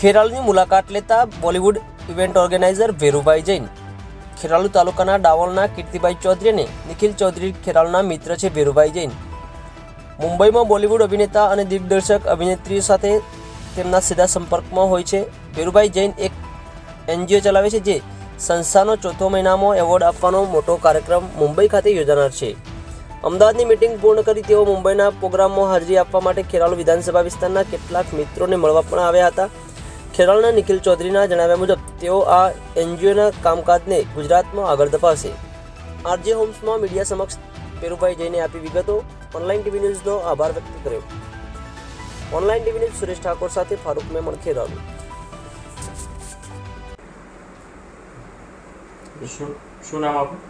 ખેરાલુની મુલાકાત લેતા Bollywood event organiser Verubhai Jain. Kheralu તાલુકાના ડાવલના કીર્તિભાઈ ચૌધરી અને નિખિલ ચૌધરી ખેરાલુના મિત્ર છે વેરુભાઈ જૈન. મુંબઈમાં બોલિવૂડ અભિનેતા અને દિગ્દર્શક અભિનેત્રીઓ સાથે તેમના સીધા સંપર્કમાં હોય છે. વેરુભાઈ જૈન એક એનજીઓ ચલાવે છે જે સંસ્થાનો ચોથો મહિનામાં એવોર્ડ આપવાનો મોટો કાર્યક્રમ મુંબઈ ખાતે યોજાનાર છે. અમદાવાદની મિટિંગ પૂર્ણ કરી તેઓ મુંબઈના પ્રોગ્રામમાં હાજરી આપવા માટે ખેરાલુ વિધાનસભા વિસ્તારના કેટલાક મિત્રોને મળવા પણ આવ્યા હતા. ખેરાલુના નિખિલ ચૌધરીના જણાવ્યા મુજબ તેઓ આ એનજીઓના કામકાજને ગુજરાતમાં આગળ ધપાવશે. આરજે હોમ્સમાં મીડિયા સમક્ષ પેરુભાઈ જઈને આપી વિગતો. ઓનલાઈન ટીવી ન્યૂઝનો આભાર વ્યક્ત કર્યો. Online TV news Suresh Thakor સાથે ફારૂક મેમણ ખેરાલુ. શું શું નામ આપનું?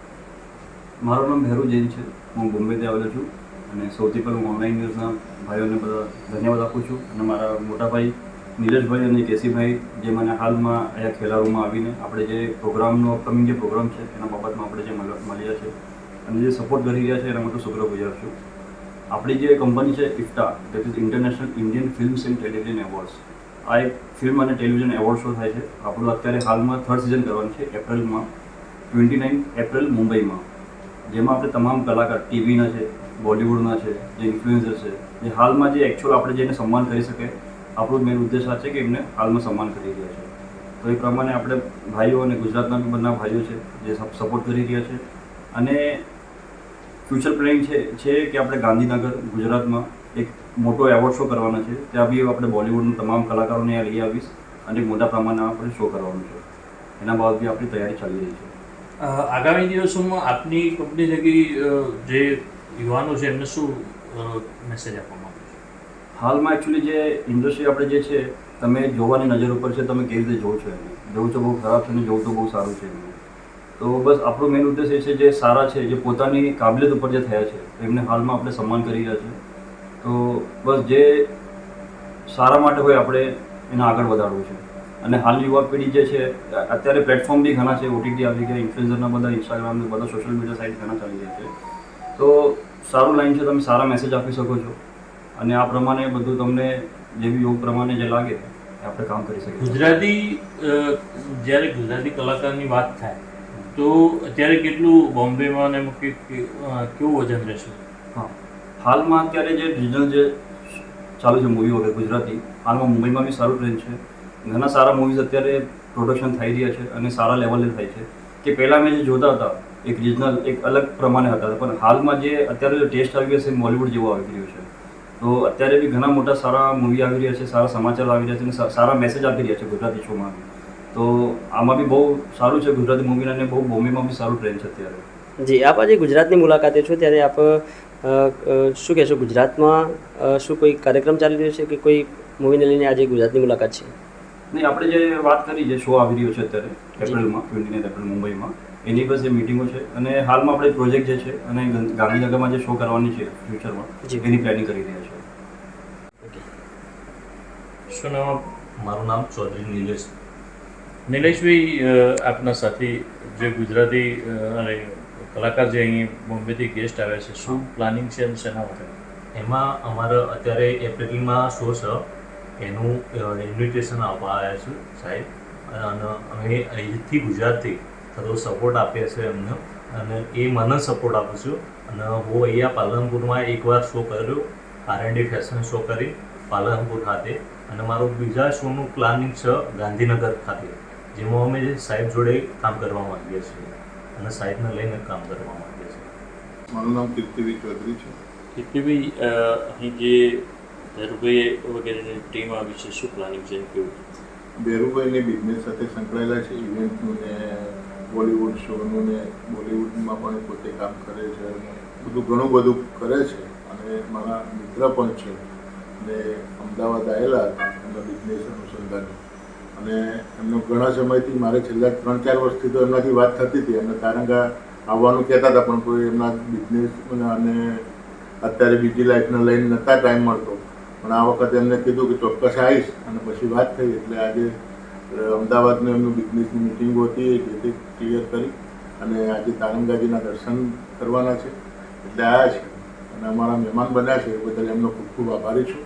મારું નામ ભેરુ જૈન છે. હું બોમ્બેથી આવેલો છું અને સૌથી પહેલાં હું ઓનલાઈન ન્યૂઝના ભાઈઓને બધા ધન્યવાદ આપું છું અને મારા મોટા ભાઈ નીરજભાઈ અને કેસીભાઈ, જે મને હાલમાં અહીંયા ખેલાડુમાં આવીને આપણે જે પ્રોગ્રામનો અપકમિંગ જે પ્રોગ્રામ છે, એના બાબતમાં આપણે જે મળ- મળ્યા છે અને જે સપોર્ટ કરી રહ્યા છે, એના માટે શુક્રગુજાર છું. આપણી જે કંપની છે IFTA that is international Indian films and television awards આ એક ફિલ્મ અને ટેલિવિઝન એવોર્ડ શો થાય છે. આપણું અત્યારે હાલમાં થર્ડ સિઝન કરવાનું છે, એપ્રિલમાં. ટ્વેન્ટી નાઇન એપ્રિલ મુંબઈમાં. જેમાં આપણે તમામ કલાકાર ટીવીના છે, બોલિવૂડના છે, જે ઇન્ફ્લુએન્સર છે, જે હાલમાં જે એકચ્યુઅલ આપણે જેને સન્માન કરી શકે આપણું મેન ઉદ્દેશ આ છે કે એમને હાલમાં સન્માન કરી રહ્યા છે. તો એ પ્રમાણે આપણે ભાઈઓ અને ગુજરાતના બી બંને ભાઈઓ છે જે સપોર્ટ કરી રહ્યા છે. અને ફ્યુચર પ્લેનિંગ છે છે કે આપણે ગાંધીનગર, ગુજરાતમાં એક મોટો એવોર્ડ શો કરવાનો છે. ત્યાં બી આપણે બોલિવૂડના તમામ કલાકારોને અહીંયા લઈ આવીશ અને મોટા પ્રમાણમાં આપણે શો કરવાનું છે. એના બાબત બી આપણી તૈયારી ચાલી રહી છે. આગામી દિવસોમાં આપની કંપની થકી જે યુવાનો છે એમને શું મેસેજ આપવામાં હાલમાં એકચ્યુઅલી જે ઇન્ડસ્ટ્રી આપણે જે છે, તમે જોવાની નજર ઉપર છે, તમે કેવી રીતે જોવો છો એને જોવું તો બહુ ખરાબ છે અને જોવું તો બહુ સારું છે એમ તો બસ આપણો મેઇન ઉદ્દેશ એ છે જે સારા છે, જે પોતાની કાબિલિયત ઉપર જે થયા છે એમને હાલમાં આપણે સન્માન કરી રહ્યા છે. તો બસ જે સારા માટે હોય આપણે એને આગળ વધારવું છે. અને હાલની યુવા પેઢી જે છે, અત્યારે પ્લેટફોર્મ બી ઘણા છે ઓટીટી આવી ગયા ઇન્ફ્લુએન્સરના બધા ઇન્સ્ટાગ્રામને બધા સોશિયલ મીડિયા સાઇટ ઘણા ચાલી રહ્યા છે. તો સારું લાઈન છે, તમે સારા મેસેજ આપી શકો છો. અને આ પ્રમાણે બધું તમને જે બી યોગ પ્રમાણે જે લાગે એ આપણે કામ કરી શકીએ. ગુજરાતી જ્યારે ગુજરાતી કલાકારની વાત થાય તો અત્યારે કેટલું બોમ્બેમાં કે- કેવું વજન રહેશે? હા. હાલમાં અત્યારે જે રિજનલ જે ચાલુ છે મૂવી વગેરે ગુજરાતી હાલમાં મુંબઈમાં બી સારું ટ્રેન્ડ છે. ઘણા સારા મૂવીઝ અત્યારે પ્રોડક્શન થઈ રહ્યા છે અને સારા લેવલે થાય છે. કે પહેલાં મેં જે જોતા હતા એક રિજનલ એક અલગ પ્રમાણે હતા પણ હાલમાં જે અત્યારે જે ટેસ્ટ આવી ગયો છે બોલિવૂડ જેવો આવી રહ્યો છે. તો અત્યારે બી ઘણા મોટા સારા મૂવી આવી રહ્યા છે સારા સમાચાર આવી રહ્યા છે અને સારા મેસેજ આપી રહ્યા છે ગુજરાતી શોમાં તો આમાં બી બહુ સારું છે ગુજરાતી મૂવીના અને બહુ બોમ્બેમાં બી સારું ટ્રેન્ડ છે અત્યારે. જી આપ આજે ગુજરાતની મુલાકાતે છો ત્યારે આપ શું કહેશો? ગુજરાતમાં શું કોઈ કાર્યક્રમ ચાલી રહ્યો છે કે કોઈ મૂવીને લઈને આજે ગુજરાતની મુલાકાત છે? નહીં આપણે જે વાત કરી જે શો આવી રહ્યો છે અત્યારે એપ્રિલમાં ટ્વેન્ટી એપ્રિલ મુંબઈમાં એની પાસે જે મિટિંગો છે. અને હાલમાં આપણે પ્રોજેક્ટ જે છે અને ગાંધીનગરમાં જે શો કરવાની છે ફ્યુચરમાં જી. એની પ્લાનિંગ કરી રહ્યા છે. શું નામ મારું નામ ચૌધરી નિલેશ. નિલેશભાઈ આપના સાથી જે ગુજરાતી અને કલાકાર જે અહીં બોમ્બેથી ગેસ્ટ આવ્યા છે શું પ્લાનિંગ છે અને શેના માટે? એમાં અમારા અત્યારે એપ્રિલમાં શો છે. એનું ઇન્વિટેશન આપવા આવ્યા છું સાહેબ. અને અમે અહીંથી ગુજરાતથી થોડો સપોર્ટ આપીએ છીએ એમને. અને એ મને સપોર્ટ આપું છું. અને હું અહીંયા પાલનપુરમાં એકવાર શો કર્યો. R and D fashion show કરી પાલનપુર ખાતે. અને મારું બીજા શોનું પ્લાનિંગ છે ગાંધીનગર ખાતે જેમાં અમે જે સાહેબ જોડે કામ કરવા માંગીએ છીએ. અને સાહેબને લઈને કામ કરવા માંગીએ છીએ. મારું નામ કીર્તિભાઈ ચૌધરી છે. કીર્તિભાઈ અહીં જે ધરુભાઈ વગેરેની ટીમ આવી છે શું પ્લાનિંગ છે કેવું? બેરુભાઈની બિઝનેસ સાથે સંકળાયેલા છે ઇવેન્ટનું ને બોલિવૂડ શોનું ને બોલિવૂડમાં પણ પોતે કામ કરે છે બધું ઘણું બધું કરે છે. અને મારા મિત્ર પણ છે. ને અમદાવાદ આવેલા હતા, એમના બિઝનેસ અનુસંધાને. અને એમનો ઘણા સમયથી મારે છેલ્લા ત્રણ ચાર વર્ષથી તો એમનાથી વાત થતી હતી. એમને તારંગા આવવાનું કહેતા હતા, પણ કોઈ એમના બિઝનેસ અને અત્યારે બીજી લાઈફને લઈને નહોતા ટાઈમ મળતો. પણ આ વખતે એમને કીધું કે ચોક્કસ આવીશ અને પછી વાત થઈ. એટલે આજે અમદાવાદનું એમનું બિઝનેસની મિટિંગો હતી એ તે ક્લિયર કરી અને આજે તારંગાજીના દર્શન કરવાના છે. એટલે આવ્યા છે અને અમારા મહેમાન બન્યા છે એ બદલ એમનો ખૂબ ખૂબ આભારી છું.